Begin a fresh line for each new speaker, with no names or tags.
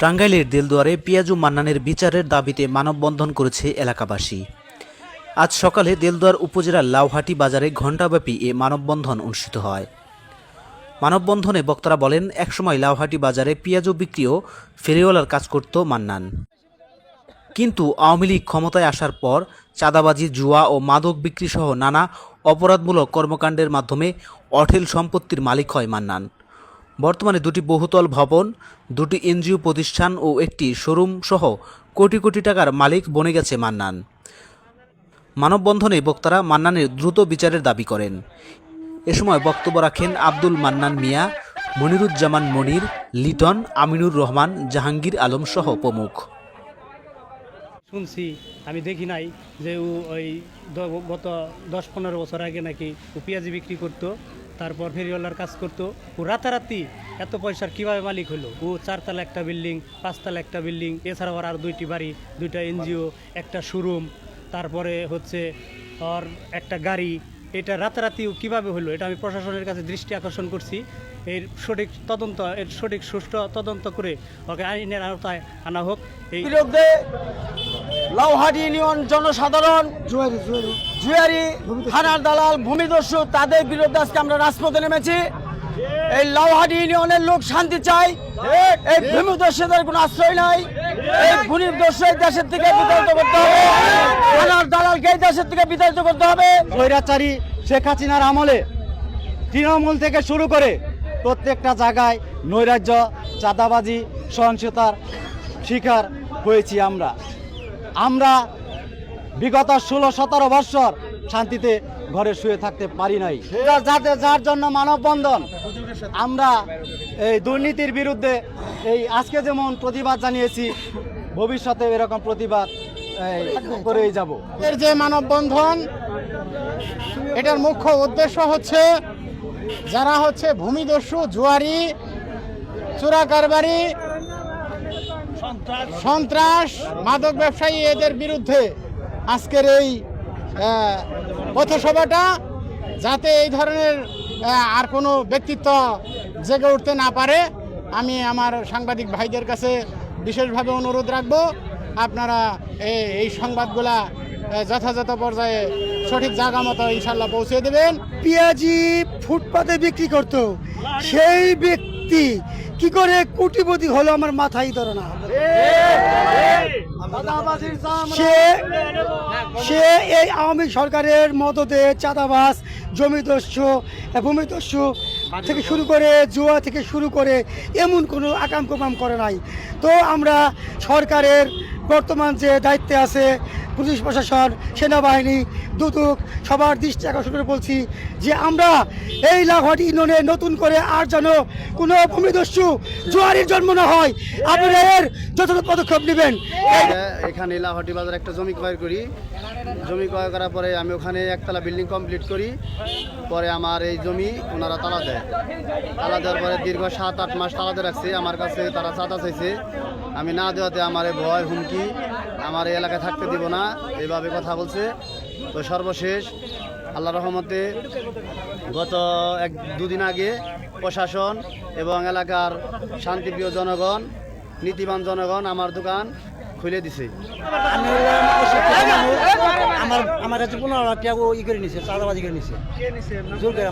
টাঙ্গাইলের দেলদুয়ারে পিয়াজু মান্নানের বিচারের দাবিতে মানববন্ধন করেছে এলাকাবাসী। আজ সকালে দেলদুয়ার উপজেলার লাউহাটি বাজারে ঘণ্টাব্যাপী এ মানববন্ধন অনুষ্ঠিত হয়। মানববন্ধনে বক্তারা বলেন, একসময় লাউহাটি বাজারে পিয়াজু বিক্রিও ফেরিওয়ালার কাজ করত মান্নান। কিন্তু আওয়ামী লীগ ক্ষমতায় আসার পর চাঁদাবাজি, জুয়া ও মাদক বিক্রি সহ নানা অপরাধমূলক কর্মকাণ্ডের মাধ্যমে অঠেল সম্পত্তির মালিক হয় মান্নান। বর্তমানে দুটি বহুতল ভবন, দুটি এনজিও প্রতিষ্ঠান ও একটি শোরুম সহ কোটি কোটি টাকার মালিক বনে গেছে মান্নান। মানববন্ধনে বক্তারা মান্নানের দ্রুত বিচারের দাবি করেন। এ সময় বক্তব্য রাখেন আব্দুল মান্নান মিয়া, মনিরুজ্জামান মনির, লিটন, আমিনুর রহমান, জাহাঙ্গীর আলম সহ প্রমুখ।
শুনছি, আমি দেখি নাই যে ও ওই গত দশ পনেরো বছর আগে নাকি পেঁয়াজি বিক্রি করতো। তারপর ফেরিওয়ালার কাজ করতো। ও রাতারাতি এত পয়সার কীভাবে মালিক হলো? ও চারতলা একটা বিল্ডিং, পাঁচতলা একটা বিল্ডিং, এছাড়াও আর দুইটি বাড়ি, দুইটা এনজিও, একটা শোরুম, তারপরে হচ্ছে আর একটা গাড়ি। এটা রাতারাতি কীভাবে হলো? এটা আমি প্রশাসনের কাছে দৃষ্টি আকর্ষণ করছি। এর সঠিক তদন্ত, এর সঠিক সুষ্ঠু তদন্ত করে ওকে আইনের আওতায় আনা হোক। এই
লাউহাটি ইউনিয়ন জনসাধারণ জুয়ারি থানার দালাল ভূমিদস্যু তাদের বিরুদ্ধে আজকে আমরা রাজপথে নেমেছি। এই লাউহাটি ইউনিয়নের লোক শান্তি চাই। এই ভূমিদস্যুদের কোনো আশ্রয় নাই। এই ভূমিদস্যু এই দেশের থেকে বিতাড়িত করতে হবে। থানার দালালকে এই দেশের থেকে বিতাড়িত করতে হবে।
স্বৈরাচারী শেখ হাসিনার আমলে তৃণমূল থেকে শুরু করে প্রত্যেকটা জায়গায় নৈরাজ্য চাঁদাবাজি সহিংসতার শিকার হয়েছি আমরা। আমরা বিগত ষোলো, সতেরো বৎসর শান্তিতে ঘরে শুয়ে থাকতে পারি নাই। যাতে যার জন্য মানববন্ধন, আমরা এই দুর্নীতির বিরুদ্ধে এই আজকে যেমন প্রতিবাদ জানিয়েছি, ভবিষ্যতে এরকম প্রতিবাদ করেই যাব।
এর যে মানববন্ধন, এটার মুখ্য উদ্দেশ্য হচ্ছে যারা হচ্ছে ভূমিদস্যু, জুয়ারি চোরা কারবারি সন্ত্রাস, মাদক ব্যবসায়ী এদের বিরুদ্ধে আজকের এই পথসভাটা যাতে এই ধরনের আর কোনো ব্যক্তিত্ব জেগে উঠতে না পারে, আমি আমার সাংবাদিক ভাইদের কাছে বিশেষভাবে অনুরোধ রাখব, আপনারা এই- সংবাদগুলা যথাযথ পর্যায়ে সঠিক জায়গা মতো ইনশাল্লাহ পৌঁছে দেবেন।
পেঁয়াজি ফুটপাতে বিক্রি করত। সেই ব্যক্তি কি করে কোটিপতি হলো আমার মাথায় ধরে না সে সে এই আওয়ামী সরকারের মদতে চাঁদাবাস জমিদস্যু, ভূমিদস্যু থেকে শুরু করে জুয়া থেকে শুরু করে এমন কোনো আকাম করে নাই। তো আমরা সরকারের বর্তমান যে দায়িত্বে আছে পুলিশ প্রশাসন, সেনাবাহিনী দুদক সবার দৃষ্টি আকর্ষণ করে বলছি যে আমরা এই লাভাটি ইউনিয়নে নতুন করে আর যেন কোনো ভূমিদস্যু জোয়ারির জন্ম না হয়, আপনারা এর যথাযথ পদক্ষেপ নেবেন।
এখানে লাহটি বাজার একটা জমি ক্রয় করি। জমি ক্রয় করার পরে আমি ওখানে একতলা বিল্ডিং কমপ্লিট করি। পরে আমার এই জমি ওনারা তালা দেয়। তালা দেওয়ার পরে দীর্ঘ সাত আট মাস তালাতে রাখছে। আমার কাছে তারা চাঁদা চাইছে। আমি না দেওয়াতে আমার ভয়, হুমকি আমার এই এলাকায় থাকতে দিব না এইভাবে কথা বলছে। তো সর্বশেষ আল্লাহ রহমতে গত এক দুদিন আগে প্রশাসন এবং এলাকার শান্তিপ্রিয় জনগণ নীতিবান জনগণ আমার দোকান খুলে দিছে।
আমার আমার কাছে পনেরো লাখ টাকা ই করে নিছে চাঁদাবাজি করে নিছে। জোর করে